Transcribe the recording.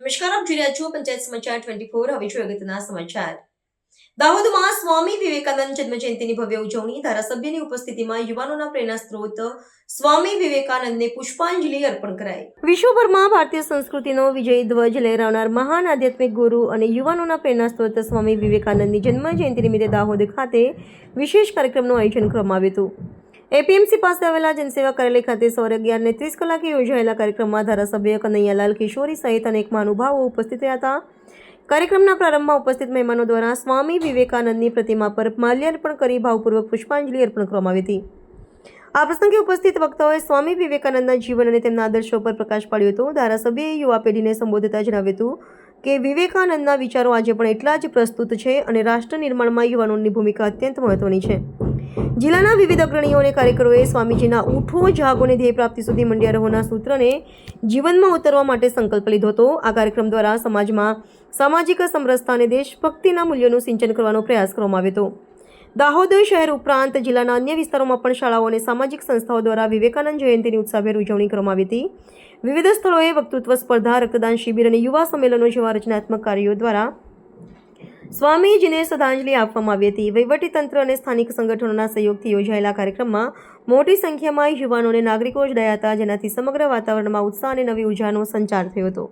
નમસ્કાર જોઈ રહ્યા પંચાયત સમાચાર ટ્વેન્ટી ફોર હવે અગત્યના સમાચાર. દાહોદમાં સ્વામી વિવેકાનંદ જન્મજયંતિની ભવ્ય ઉજવણી ધારાસભ્યની ઉપસ્થિતિમાં યુવાનોના પ્રેરણા સ્ત્રોત સ્વામી વિવેકાનંદને પુષ્પાંજલિ અર્પણ કરાઈ. વિશ્વભરમાં ભારતીય સંસ્કૃતિનો વિજય ધ્વજ લહેરાવનાર મહાન આધ્યાત્મિક ગુરુ અને યુવાનોના પ્રેરણા સ્ત્રોત સ્વામી વિવેકાનંદની જન્મ જયંતિ નિમિત્તે દાહોદ ખાતે વિશેષ કાર્યક્રમનું આયોજન કરવામાં આવ્યું હતું. એપીએમસી પાસે આવેલા જનસેવા કરેલી ખાતે સૌર અગિયારને ત્રીસ કલાકે યોજાયેલા કાર્યક્રમમાં ધારાસભ્ય કનૈયાલાલ કિશોરી સહિત અનેક મહાનુભાવો ઉપસ્થિત રહ્યા હતા. કાર્યક્રમના પ્રારંભમાં ઉપસ્થિત મહેમાનો દ્વારા સ્વામી વિવેકાનંદની પ્રતિમા પર માલ્યાર્પણ કરી ભાવપૂર્વક પુષ્પાંજલિ અર્પણ કરવામાં આવી હતી. આ પ્રસંગે ઉપસ્થિત વક્તાઓએ સ્વામી વિવેકાનંદના જીવન અને તેમના આદર્શો પર પ્રકાશ પાડ્યો હતો. ધારાસભ્યએ યુવા પેઢીને સંબોધતા જણાવ્યું હતું કે વિવેકાનંદના વિચારો આજે પણ એટલા જ પ્રસ્તુત છે અને રાષ્ટ્ર નિર્માણમાં યુવાનોની ભૂમિકા અત્યંત મહત્વની છે. જિલ્લાના વિવિધ અગ્રણીઓ અને કાર્યકરોએ સ્વામીજીના ઉઠો જાગોને ધ્યેય પ્રાપ્તિ સુધી મંડ્યા રહોના સૂત્રને જીવનમાં ઉતરવા માટે સંકલ્પ લીધો હતો. આ કાર્યક્રમ દ્વારા સમાજમાં સામાજિક સમરસતા અને દેશભક્તિના મૂલ્યોનું સિંચન કરવાનો પ્રયાસ કરવામાં આવ્યો હતો. દાહોદ શહેર ઉપરાંત જિલ્લાના અન્ય વિસ્તારોમાં પણ શાળાઓ અને સામાજિક સંસ્થાઓ દ્વારા વિવેકાનંદ જયંતિની ઉત્સાહભેર ઉજવણી કરવામાં આવી હતી. વિવિધ સ્થળોએ વક્તૃત્વ સ્પર્ધા, રક્તદાન શિબિર અને યુવા સંમેલનો જેવા રચનાત્મક કાર્યો દ્વારા સ્વામીજીને શ્રદ્ધાંજલિ આપવામાં આવી હતી. વહીવટીતંત્ર અને સ્થાનિક સંગઠનોના સહયોગથી યોજાયેલા કાર્યક્રમમાં મોટી સંખ્યામાં યુવાનો અને નાગરિકો જોડાયા હતા જેનાથી સમગ્ર વાતાવરણમાં ઉત્સાહ અને નવી ઉર્જાનો સંચાર થયો હતો.